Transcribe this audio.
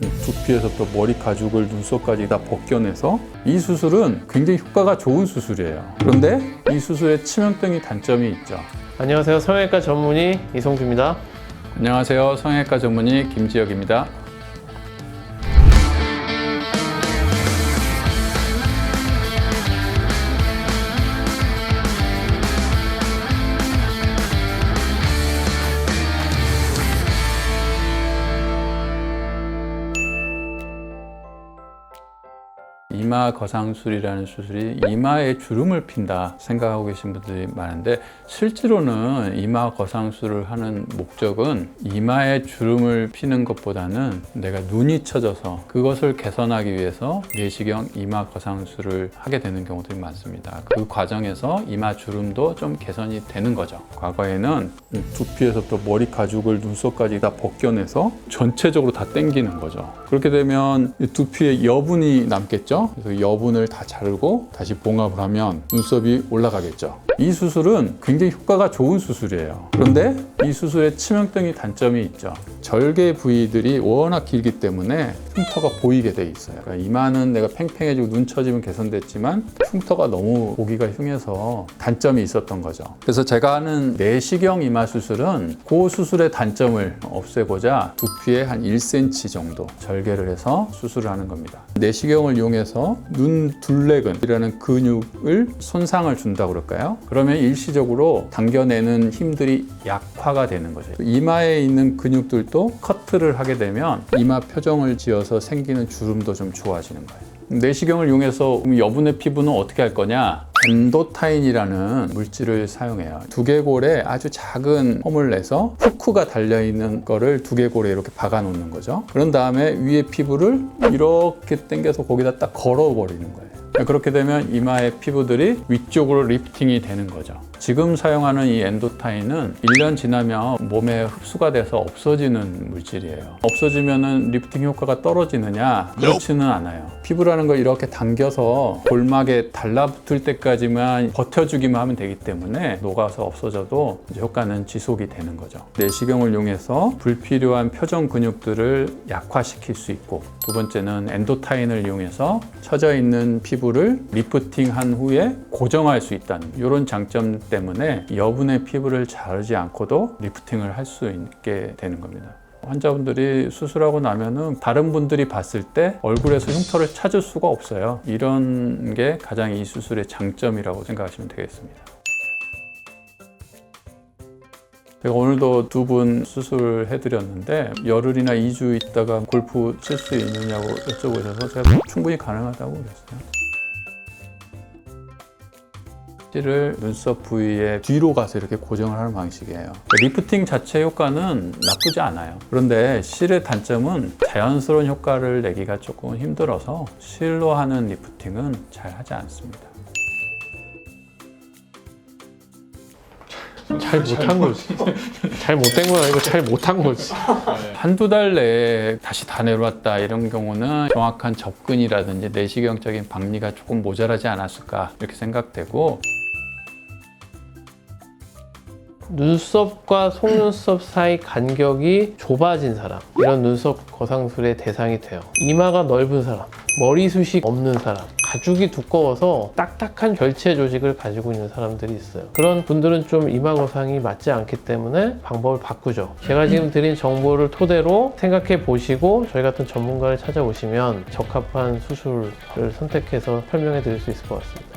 두피에서부터 머리 가죽을 눈썹까지 다 벗겨내서 이 수술은 굉장히 효과가 좋은 수술이에요. 그런데 이 수술에 치명적인 단점이 있죠. 안녕하세요. 성형외과 전문의 이송주입니다. 안녕하세요. 성형외과 전문의 김지혁입니다. 이마 거상술이라는 수술이 이마에 주름을 핀다 생각하고 계신 분들이 많은데 실제로는 이마 거상술을 하는 목적은 이마에 주름을 피는 것보다는 내가 눈이 처져서 그것을 개선하기 위해서 내시경 이마 거상술을 하게 되는 경우들이 많습니다. 그 과정에서 이마 주름도 좀 개선이 되는 거죠. 과거에는 두피에서부터 머리 가죽을 눈썹까지 다 벗겨내서 전체적으로 다 당기는 거죠. 그렇게 되면 이 두피에 여분이 남겠죠. 그래서 여분을 다 자르고 다시 봉합을 하면 눈썹이 올라가겠죠. 이 수술은 굉장히 효과가 좋은 수술이에요. 그런데 이 수술에 치명적인 단점이 있죠. 절개 부위들이 워낙 길기 때문에 흉터가 보이게 돼 있어요. 그러니까 이마는 내가 팽팽해지고 눈 처지면 개선됐지만 흉터가 너무 보기가 흉해서 단점이 있었던 거죠. 그래서 제가 하는 내시경 이마 수술은 그 수술의 단점을 없애고자 두피에 한 1cm 정도 절개를 해서 수술을 하는 겁니다. 내시경을 이용해서 눈 둘레근이라는 근육을 손상을 준다고 그럴까요? 그러면 일시적으로 당겨내는 힘들이 약화가 되는 거죠. 이마에 있는 근육들도 커트를 하게 되면 이마 표정을 지어서 생기는 주름도 좀 좋아지는 거예요. 내시경을 이용해서 여분의 피부는 어떻게 할 거냐? 엔도타인이라는 물질을 사용해요. 두개골에 아주 작은 홈을 내서 후크가 달려있는 거를 두개골에 이렇게 박아 놓는 거죠. 그런 다음에 위에 피부를 이렇게 당겨서 거기다 딱 걸어버리는 거예요. 그렇게 되면 이마의 피부들이 위쪽으로 리프팅이 되는 거죠. 지금 사용하는 이 엔도타인은 1년 지나면 몸에 흡수가 돼서 없어지는 물질이에요. 없어지면은 리프팅 효과가 떨어지느냐? 그렇지는 않아요. 피부라는 걸 이렇게 당겨서 골막에 달라붙을 때까지만 버텨주기만 하면 되기 때문에 녹아서 없어져도 효과는 지속이 되는 거죠. 내시경을 이용해서 불필요한 표정 근육들을 약화시킬 수 있고 두 번째는 엔도타인을 이용해서 처져 있는 피부를 리프팅한 후에 고정할 수 있다는 이런 장점 때문에 여분의 피부를 자르지 않고도 리프팅을 할 수 있게 되는 겁니다. 환자분들이 수술하고 나면은 다른 분들이 봤을 때 얼굴에서 흉터를 찾을 수가 없어요. 이런 게 가장 이 수술의 장점이라고 생각하시면 되겠습니다. 제가 오늘도 두 분 수술해드렸는데 열흘이나 2주 있다가 골프 칠 수 있느냐고 여쭤보셔서 제가 충분히 가능하다고 그랬어요. 를 눈썹 부위에 뒤로 가서 이렇게 고정을 하는 방식이에요. 리프팅 자체 효과는 나쁘지 않아요. 그런데 실의 단점은 자연스러운 효과를 내기가 조금 힘들어서 실로 하는 리프팅은 잘 하지 않습니다. 잘 못한 거지. 잘 못된 건 아니고 잘 못한 거지. 한두 달 내에 다시 다 내려왔다 이런 경우는 정확한 접근이라든지 내시경적인 박리가 조금 모자라지 않았을까 이렇게 생각되고 눈썹과 속눈썹 사이 간격이 좁아진 사람 이런 눈썹 거상술의 대상이 돼요. 이마가 넓은 사람, 머리숱이 없는 사람, 가죽이 두꺼워서 딱딱한 결체 조직을 가지고 있는 사람들이 있어요. 그런 분들은 좀 이마 거상이 맞지 않기 때문에 방법을 바꾸죠. 제가 지금 드린 정보를 토대로 생각해 보시고 저희 같은 전문가를 찾아오시면 적합한 수술을 선택해서 설명해 드릴 수 있을 것 같습니다.